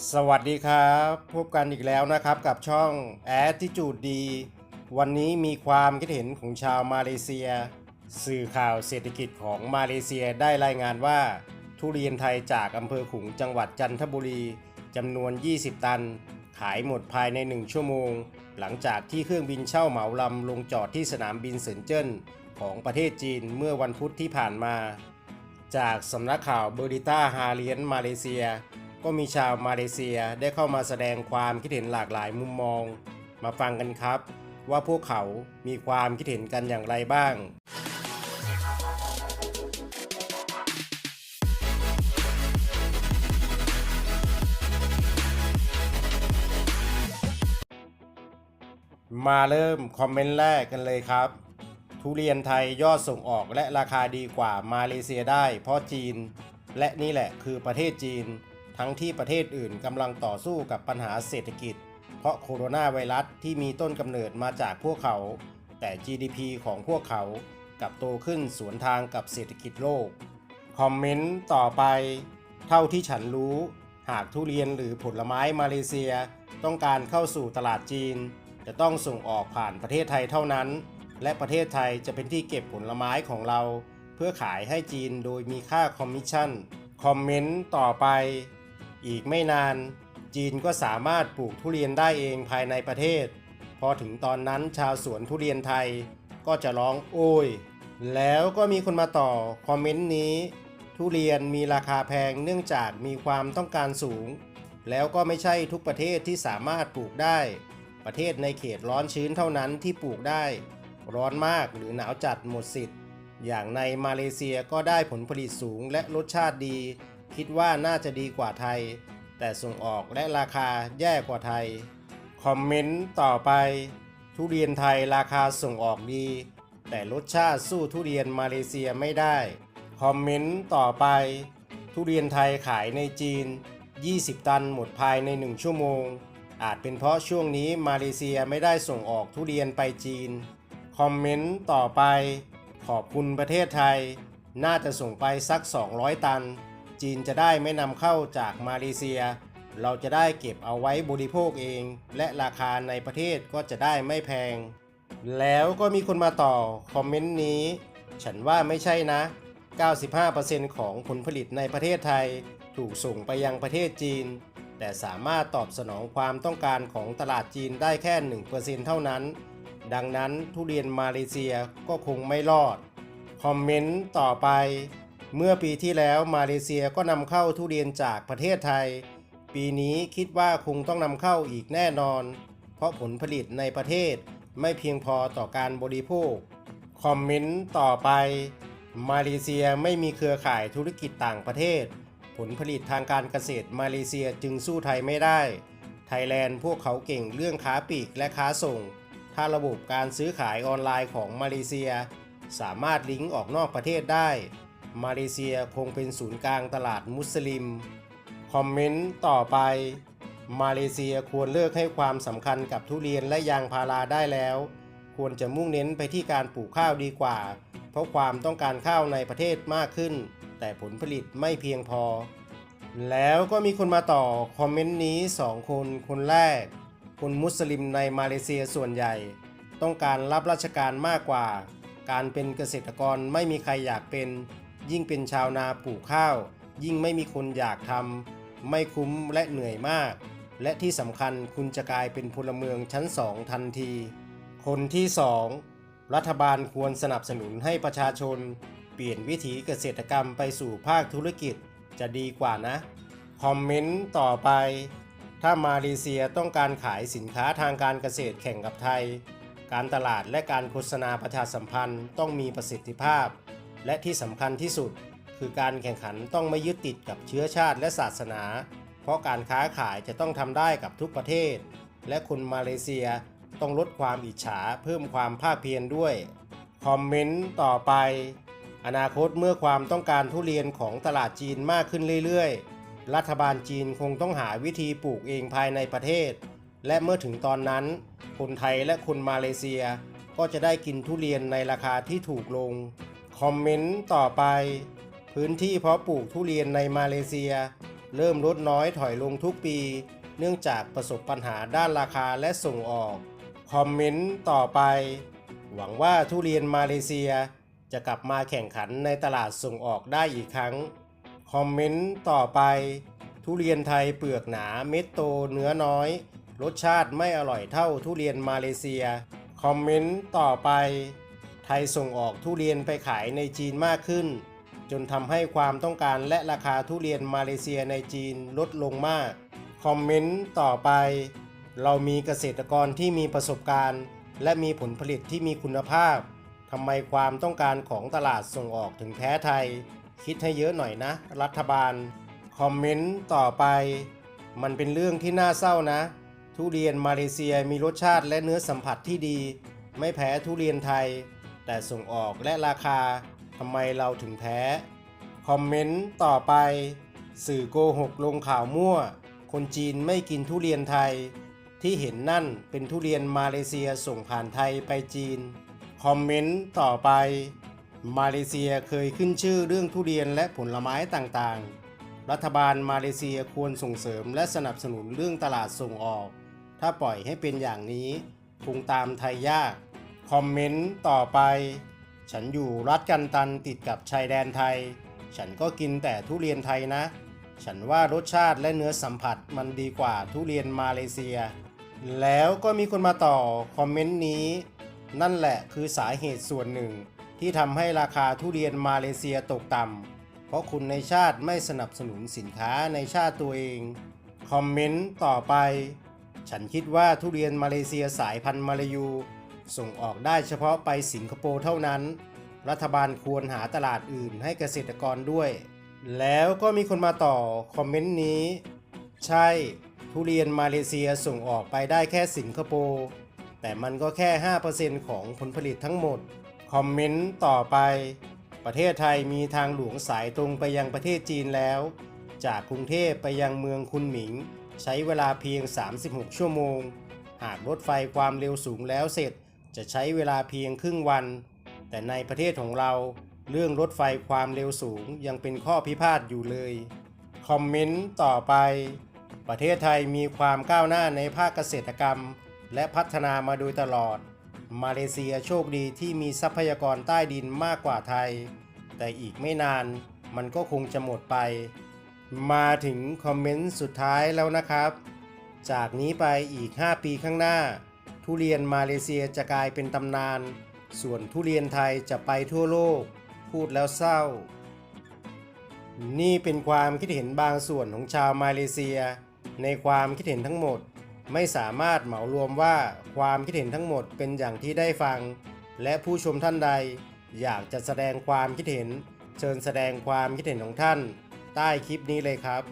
สวัสดีครับ พบกันอีกแล้วนะครับกับช่อง Attitude ดีวันนี้มีความคิดเห็นของชาวมาเลเซีย สื่อข่าวเศรษฐกิจของมาเลเซียได้รายงานว่า ทุเรียนไทยจากอำเภอขุงจังหวัดจันทบุรีจำนวน 20 ตัน ขายหมดภายใน 1 ชั่วโมง หลังจากที่เครื่องบินเช่าเหมาลำลงจอดที่สนามบินเซินเจิ้นของประเทศจีนเมื่อวันพุธที่ผ่านมา จากสำนักข่าวเบอร์ดิต้าฮาเลียนมาเลเซีย ก็มีชาวมาเลเซียได้เข้ามาแสดงความคิดเห็นหลากหลายมุมมอง มาฟังกันครับ ว่าพวกเขามีความคิดเห็นกันอย่างไรบ้างมาเริ่มคอมเมนต์แรกกันเลยครับ ทุเรียนไทยยอดส่งออกและราคาดีกว่ามาเลเซียได้ เพราะจีน และนี่แหละคือประเทศจีน ทั้งที่ประเทศอื่นกำลังต่อสู้กับปัญหาเศรษฐกิจ เพราะโคโรนาไวรัสที่มีต้นกำเนิดมาจากพวกเขา แต่ GDP ของพวกเขากลับโตขึ้นสวนทางกับเศรษฐกิจโลก คอมเมนต์ต่อไป เท่าที่ฉันรู้ หากทุเรียนหรือผลไม้มาเลเซีย ต้องการเข้าสู่ตลาดจีน จะต้องส่งออกผ่านประเทศไทยเท่านั้น และประเทศไทยจะเป็นที่เก็บผลไม้ของเรา เพื่อขายให้จีนโดยมีค่าคอมมิชชั่น คอมเมนต์ต่อไป อีกไม่นาน จีนก็สามารถปลูกทุเรียนได้เองภายในประเทศ พอถึงตอนนั้นชาวสวนทุเรียนไทยก็จะร้องโอ้ย แล้วก็มีคนมาต่อคอมเมนต์นี้ ทุเรียนมีราคาแพงเนื่องจากมีความต้องการสูง แล้วก็ไม่ใช่ทุกประเทศที่สามารถปลูกได้ ประเทศในเขตร้อนชื้นเท่านั้นที่ปลูกได้ ร้อนมากหรือหนาวจัดหมดสิทธิ์ อย่างในมาเลเซียก็ได้ผลผลิตสูงและรสชาติดี คิดว่าน่าจะดีกว่าไทย แต่ส่งออกและราคาแย่กว่าไทย คอมเมนต์ต่อไป ทุเรียนไทยราคาส่งออกดี แต่รสชาติสู้ทุเรียนมาเลเซียไม่ได้ คอมเมนต์ต่อไป ทุเรียนไทยขายในจีน 20 ตันหมดภายใน 1 ชั่วโมง อาจเป็นเพราะช่วงนี้มาเลเซียไม่ได้ส่งออกทุเรียนไปจีน คอมเมนต์ต่อไป ขอบคุณประเทศไทย น่าจะส่งไปสัก 200 ตัน จีนจะได้ไม่นำเข้าจากมาเลเซีย เราจะได้เก็บเอาไว้บริโภคเอง และราคาในประเทศก็จะได้ไม่แพง แล้วก็มีคนมาต่อคอมเมนต์นี้ ฉันว่าไม่ใช่นะ 95%ของผลผลิตในประเทศไทย ถูกส่งไปยังประเทศจีน แต่สามารถตอบสนองความต้องการของตลาดจีนได้แค่ 1%เท่านั้น ดังนั้นทุเรียนมาเลเซียก็คงไม่รอด คอมเมนต์ต่อไป เมื่อปีที่แล้วมาเลเซียก็นำเข้าทุเรียนจากประเทศไทย ปีนี้คิดว่าคงต้องนำเข้าอีกแน่นอน เพราะผลผลิตในประเทศไม่เพียงพอต่อการบริโภค คอมเมนต์ต่อไป มาเลเซียไม่มีเครือข่ายธุรกิจต่างประเทศ ผลผลิตทางการเกษตรมาเลเซียจึงสู้ไทยไม่ได้ ไทยแลนด์พวกเขาเก่งเรื่องค้าปลีกและค้าส่ง ถ้าระบบการซื้อขายออนไลน์ของมาเลเซีย สามารถลิงก์ออกนอกประเทศได้ มาเลเซียคงเป็นศูนย์กลางตลาดมุสลิม คอมเมนต์ต่อไป มาเลเซียควรเลิกให้ความสำคัญกับทุเรียนและยางพาราได้แล้ว ควรจะมุ่งเน้นไปที่การปลูกข้าวดีกว่า เพราะความต้องการข้าวในประเทศมากขึ้น แต่ผลผลิตไม่เพียงพอ แล้วก็มีคนมาต่อคอมเมนต์นี้ 2 คนคนแรก คนมุสลิมในมาเลเซียส่วนใหญ่ ต้องการรับราชการมากกว่า การเป็นเกษตรกรไม่มีใครอยากเป็น ยิ่งเป็นชาวนาปลูกข้าว ยิ่งไม่มีคนอยากทำไม่คุ้มและเหนื่อยมาก และที่สำคัญคุณจะกลายเป็นพลเมืองชั้นสองทันที คนที่สองรัฐบาลควรสนับสนุนให้ประชาชน เปลี่ยนวิถีเกษตรกรรมไปสู่ภาคธุรกิจจะดีกว่านะ คอมเมนต์ต่อไป ถ้ามาเลเซียต้องการขายสินค้าทางการเกษตรแข่งกับไทย การตลาดและการโฆษณาประชาสัมพันธ์ต้องมีประสิทธิภาพ และที่สำคัญที่สุด คือการแข่งขันต้องไม่ยึดติดกับเชื้อชาติและศาสนา เพราะการค้าขายจะต้องทำได้กับทุกประเทศ และคนมาเลเซียต้องลดความอิจฉาเพิ่มความภาคเพียรด้วย คอมเมนต์ต่อไป อนาคตเมื่อความต้องการทุเรียนของตลาดจีนมากขึ้นเรื่อยๆ รัฐบาลจีนคงต้องหาวิธีปลูกเองภายในประเทศ และเมื่อถึงตอนนั้น คนไทยและคนมาเลเซียก็จะได้กินทุเรียนในราคาที่ถูกลง คอมเมนต์ต่อไป พื้นที่เพาะปลูกทุเรียนในมาเลเซีย เริ่มลดน้อยถอยลงทุกปี เนื่องจากประสบปัญหาด้านราคาและส่งออก คอมเมนต์ต่อไป หวังว่าทุเรียนมาเลเซีย จะกลับมาแข่งขันในตลาดส่งออกได้อีกครั้ง คอมเมนต์ต่อไป ทุเรียนไทยเปลือกหนาเม็ดโตเนื้อน้อย รสชาติไม่อร่อยเท่าทุเรียนมาเลเซีย คอมเมนต์ต่อไป ไทยส่งออกทุเรียนไปขายในจีนมากขึ้น จนทำให้ความต้องการและราคาทุเรียนมาเลเซียในจีนลดลงมาก คอมเมนต์ต่อไป เรามีเกษตรกรที่มีประสบการณ์ และมีผลผลิตที่มีคุณภาพทำไมความต้องการของตลาดส่งออกถึงแพ้ไทย คิดให้เยอะหน่อยนะ รัฐบาล คอมเมนต์ต่อไป มันเป็นเรื่องที่น่าเศร้านะ ทุเรียนมาเลเซียมีรสชาติและเนื้อสัมผัสที่ดี ไม่แพ้ทุเรียนไทย แต่ส่งออกและราคาทำไมเราถึงแพ้ คอมเมนต์ต่อไป สื่อโกหกลงข่าวมั่ว คนจีนไม่กินทุเรียนไทย ที่เห็นนั่นเป็นทุเรียนมาเลเซียส่งผ่านไทยไปจีน คอมเมนต์ต่อไป มาเลเซียเคยขึ้นชื่อเรื่องทุเรียนและผลไม้ต่างๆ รัฐบาลมาเลเซียควรส่งเสริมและสนับสนุนเรื่องตลาดส่งออก ถ้าปล่อยให้เป็นอย่างนี้คงตามไทยยาก คอมเมนต์ต่อไป ฉันอยู่รัฐกันตันติดกับชายแดนไทย ฉันก็กินแต่ทุเรียนไทยนะ ฉันว่ารสชาติและเนื้อสัมผัสมันดีกว่าทุเรียนมาเลเซีย แล้วก็มีคนมาต่อคอมเมนต์นี้ นั่นแหละคือสาเหตุส่วนหนึ่ง ที่ทำให้ราคาทุเรียนมาเลเซียตกต่ำเพราะคุณในชาติไม่สนับสนุนสินค้าในชาติตัวเองคอมเมนต์ต่อไป ฉันคิดว่าทุเรียนมาเลเซียสายพันธุ์มาลายู ส่งออกได้เฉพาะไปสิงคโปร์เท่านั้น รัฐบาลควรหาตลาดอื่นให้เกษตรกรด้วย แล้วก็มีคนมาต่อคอมเมนต์นี้ ใช่ ทุเรียนมาเลเซียส่งออกไปได้แค่สิงคโปร์แต่มันก็แค่ 5%ของผลผลิตทั้งหมด คอมเมนต์ต่อไป ประเทศไทยมีทางหลวงสายตรงไปยังประเทศจีนแล้ว จากกรุงเทพไปยังเมืองคุนหมิง ใช้เวลาเพียง 36 ชั่วโมง หากรถไฟความเร็วสูงแล้วเสร็จ จะใช้เวลาเพียงครึ่งวัน แต่ในประเทศของเราเรื่องรถไฟความเร็วสูงยังเป็นข้อพิพาทอยู่เลย คอมเมนต์ต่อไป ประเทศไทยมีความก้าวหน้าในภาคเกษตรกรรม และพัฒนามาโดยตลอด มาเลเซียโชคดีที่มีทรัพยากรใต้ดินมากกว่าไทย แต่อีกไม่นานมันก็คงจะหมดไป มาถึงคอมเมนต์สุดท้ายแล้วนะครับ จากนี้ไปอีก 5 ปีข้างหน้า ทุเรียนมาเลเซียจะกลายเป็นตำนาน ส่วนทุเรียนไทยจะไปทั่วโลก พูดแล้วเศร้า นี่เป็นความคิดเห็นบางส่วนของชาวมาเลเซีย ในความคิดเห็นทั้งหมดไม่สามารถเหมารวมว่าความคิดเห็นทั้งหมดเป็นอย่างที่ได้ฟัง และผู้ชมท่านใด อยากจะแสดงความคิดเห็น เชิญแสดงความคิดเห็นของท่าน ใต้คลิปนี้เลยครับ